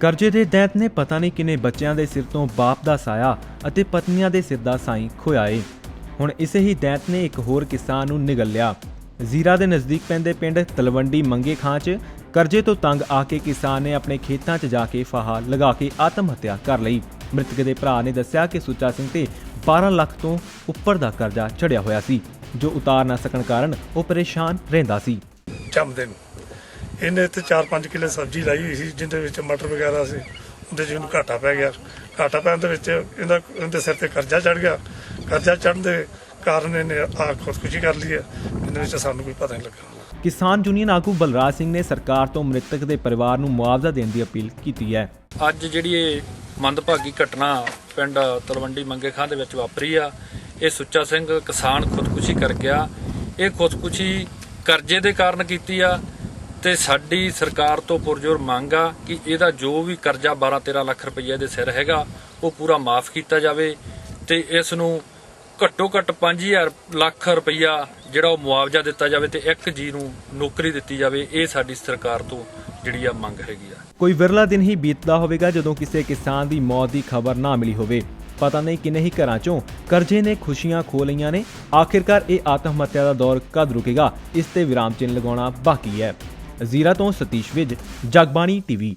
ਕਰਜ਼ੇ ਦੇ ਦੈਂਤ ਨੇ ਪਤਾ ਨਹੀਂ ਕਿੰਨੇ ਬੱਚਿਆਂ ਦੇ ਸਿਰ ਤੋਂ ਬਾਪ ਦਾ ਸਾਇਆ ਅਤੇ ਪਤਨੀਆਂ ਦੇ ਸਿਰ ਦਾ ਸਾਈਂ ਖੋਇਆ ਏ। ਹੁਣ ਇਸੇ ਹੀ ਦੈਂਤ ਨੇ ਇੱਕ ਹੋਰ ਕਿਸਾਨ ਨੂੰ ਨਿਗਲ ਲਿਆ। ਜ਼ੀਰਾ ਦੇ ਨਜ਼ਦੀਕ ਪੈਂਦੇ ਪਿੰਡ ਤਲਵੰਡੀ ਮੰਗੇ ਖਾਂ 'ਚ ਕਰਜ਼ੇ ਤੋਂ ਤੰਗ ਆ ਕੇ ਕਿਸਾਨ ਨੇ ਆਪਣੇ ਖੇਤਾਂ 'ਚ ਜਾ ਕੇ ਫਾਹਾ ਲਗਾ ਕੇ ਆਤਮ ਹੱਤਿਆ ਕਰ ਲਈ। ਮ੍ਰਿਤਕ ਦੇ ਭਰਾ ਨੇ ਦੱਸਿਆ ਕਿ ਸੁੱਚਾ ਸਿੰਘ ਤੇ 12 ਲੱਖ ਤੋਂ ਉੱਪਰ ਦਾ ਕਰਜ਼ਾ ਚੜਿਆ ਹੋਇਆ ਸੀ, ਜੋ ਉਤਾਰ ਨਾ ਸਕਣ ਕਾਰਨ ਉਹ ਪਰੇਸ਼ਾਨ ਰਹਿੰਦਾ ਸੀ। ਜੰਮਦੇ ਨੂੰ। ਇਹਨੇ ਤੇ 4-5 ਕਿੱਲੇ ਸਬਜ਼ੀ ਲਾਈ ਹੋਈ ਸੀ ਜਿਹਦੇ ਵਿੱਚ ਮਟਰ ਵਗੈਰਾ ਸੀ ਉਹਦੇ 'ਚ ਇਹਨੂੰ ਘਾਟਾ ਪੈ ਗਿਆ। ਘਾਟਾ ਪੈਣ ਦੇ ਵਿੱਚ ਇਹਦਾ ਇਹਦੇ ਸਿਰ ਤੇ ਕਰਜ਼ਾ ਚੜ ਗਿਆ। ਕਰਜ਼ਾ ਚੜ੍ਹਨ ਦੇ ਕਾਰਨ ਇਹਨੇ ਆ ਖੁਦਕੁਸ਼ੀ ਕਰ ਲਈ ਹੈ। ਇਹਦੇ ਵਿੱਚ ਸਾਨੂੰ ਕੋਈ ਪਤਾ ਨਹੀਂ ਲੱਗਾ। ਕਿਸਾਨ ਯੂਨੀਅਨ ਆਗੂ ਬਲਰਾਜ ਸਿੰਘ ਨੇ ਸਰਕਾਰ ਤੋਂ ਮ੍ਰਿਤਕ ਦੇ ਪਰਿਵਾਰ ਨੂੰ ਮੁਆਵਜ਼ਾ ਦੇਣ ਦੀ ਅਪੀਲ ਕੀਤੀ ਹੈ। ਅੱਜ ਜਿਹੜੀ ਇਹ ਮੰਦਭਾਗੀ ਘਟਨਾ ਪਿੰਡ ਤਲਵੰਡੀ ਮੰਗੇ ਖਾਂ ਦੇ ਵਿੱਚ ਵਾਪਰੀ ਆ ਇਹ ਸੁੱਚਾ ਸਿੰਘ ਕਿਸਾਨ ਖੁਦਕੁਸ਼ੀ ਕਰ ਗਿਆ। ਇਹ ਖੁਦਕੁਸ਼ੀ ਕਰਜ਼ੇ ਦੇ ਕਾਰਨ ਕੀਤੀ ਆ ਤੇ ਸਾਡੀ ਸਰਕਾਰ ਤੋਂ ਪੁਰਜੋਰ ਮੰਗ ਆ ਕਿ ਇਹਦਾ ਜੋ ਵੀ ਕਰਜ਼ਾ 12-13 ਲੱਖ ਰੁਪਏ ਦੇ ਸਿਰ ਹੈਗਾ, ਉਹ ਪੂਰਾ ਮਾਫ ਕੀਤਾ ਜਾਵੇ ਤੇ ਇਸ ਨੂੰ ਘੱਟੋ ਘੱਟ 5000 ਲੱਖ ਰੁਪਈਆ ਜਿਹੜਾ ਉਹ ਮੁਆਵਜ਼ਾ ਦਿੱਤਾ ਜਾਵੇ ਤੇ ਇੱਕ ਜੀ ਨੂੰ ਨੌਕਰੀ ਦਿੱਤੀ ਜਾਵੇ, ਇਹ ਸਾਡੀ ਸਰਕਾਰ ਤੋਂ ਜਿਹੜੀ ਆ ਮੰਗ ਹੈਗੀ ਆ। ਕੋਈ ਵਿਰਲਾ ਦਿਨ ਹੀ ਬੀਤਦਾ ਹੋਵੇਗਾ ਜਦੋਂ ਕਿਸੇ ਕਿਸਾਨ ਦੀ ਮੌਤ ਦੀ ਖਬਰ ਨਾ ਮਿਲੀ ਹੋਵੇ। ਪਤਾ ਨਹੀਂ ਕਿੰਨੇ ਹੀ ਘਰਾਂ ਚੋਂ ਕਰਜ਼ੇ ਨੇ ਖੁਸ਼ੀਆਂ ਖੋ ਲਈਆਂ ਨੇ। ਆਖਿਰਕਾਰ ਇਹ ਆਤਮ ਹੱਤਿਆ ਦਾ ਦੌਰ ਕਦ ਰੁਕੇਗਾ? ਇਸ ਤੇ ਵਿਰਾਮ ਚਿੰਨ੍ਹ ਲਗਾਉਣਾ ਬਾਕੀ ਹੈ। ਜ਼ੀਰਾ ਤੋਂ ਸਤੀਸ਼ ਵਿਜ ਜਗਬਾਣੀ ਟੀਵੀ।